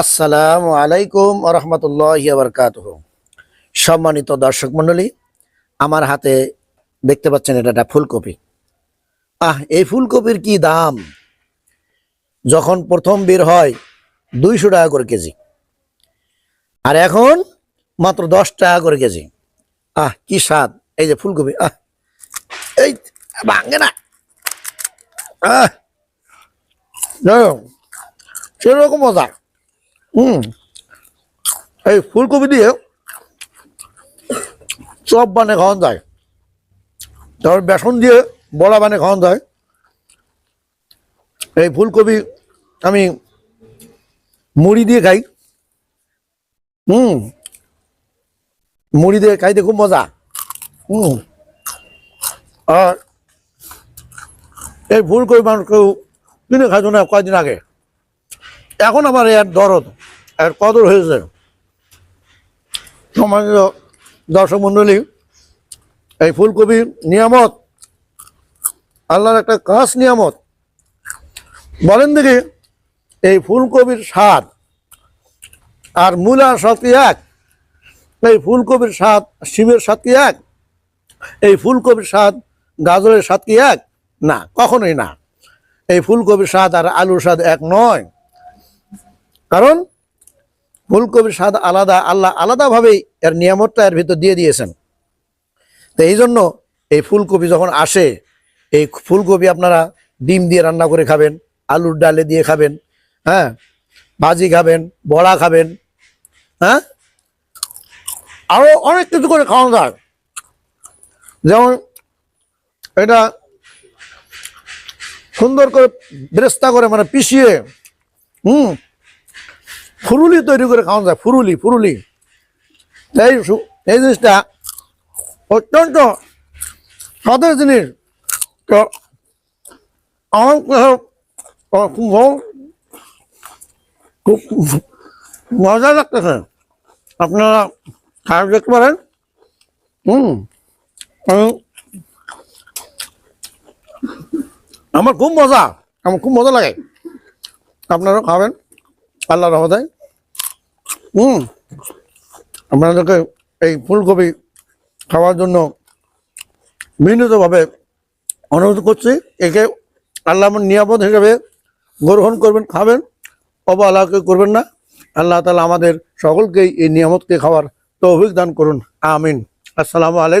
আসসালামু আলাইকুম রহমতুল্লাহ বরকাত সম্মানিত দর্শক মণ্ডলী, আমার হাতে দেখতে পাচ্ছেন এটা একটা ফুলকপি। আহ, এই ফুলকপির কি দাম? যখন প্রথম বের হয়, দুইশো টাকা করে কেজি। আর এখন মাত্র দশ টাকা করে কেজি। আহ, কি স্বাদ। এই যে ফুলকপি, আহ, এই ভাঙে না। আহ সেরকম মজা। হুম। এই ফুলকপি দিয়ে চপ বানে খাওয়ান যায়। তারপর বেসন দিয়ে বড়া বানে খাওয়ান যায়। এই ফুলকপি আমি মুড়ি দিয়ে খাই। হুম। মুড়ি দিয়ে খাইতে খুব মজা। হুম। আর এই ফুলকপি মানুষ কেউ কিনে খাইতো না কয়েকদিন আগে। এখন আমার এর দরদ এর কদর হয়েছে। সম্মানিত দর্শক মণ্ডলী, এই ফুলকপি নিয়ামত, আল্লাহর একটা কাঁচ নিয়ামত। বলেন দেখি, এই ফুলকপির স্বাদ আর মূলার স্বাদ এক? এই ফুলকপির স্বাদ, শিমের স্বাদ এক? এই ফুলকপির স্বাদ, গাজরের স্বাদ কি এক? না, কখনোই না। এই ফুলকপির স্বাদ আর আলুর স্বাদ এক নয়। কারণ ফুলকপির স্বাদ আলাদা, আল্লাহ আলাদাভাবেই এর নিয়ামতটা এর ভিতর দিয়ে দিয়েছেন। তো এই জন্য এই ফুলকপি যখন আসে, এই ফুলকপি আপনারা ডিম দিয়ে রান্না করে খাবেন, আলুর ডালে দিয়ে খাবেন হ্যাঁ ভাজি খাবেন, বড়া খাবেন হ্যাঁ আরও অনেক কিছু করে খাওয়ানো যায়। যেমন এটা সুন্দর করে বেরেস্তা করে মানে পিষিয়ে, হুম ফুরুলি তৈরি করে খাওয়া যায়, ফুরুলি ফুরুলি। এই এই জিনিসটা অত্যন্ত স্বাদের জিনিস। তো আমার খুব মজা লাগতেছে। আপনারা খারাপ দেখতে পারেন। হুম। আমার খুব মজা, আমার খুব মজা লাগে। আপনারাও খাবেন। আল্লাহ রহমতে। আপনাদেরকে এই ফুলকপি খাওয়ার জন্য বিনীতভাবে অনুরোধ করছি, একে আল্লাহ নিরাপদ হিসেবে গ্রহণ করবেন, খাবেন, অবহেলাকে করবেন না। আল্লাহ তালা আমাদের সকলকেই এই নিয়ামতকে খাওয়ার তৌফিক দান করুন। আমিন। আসসালামু আলাইকুম।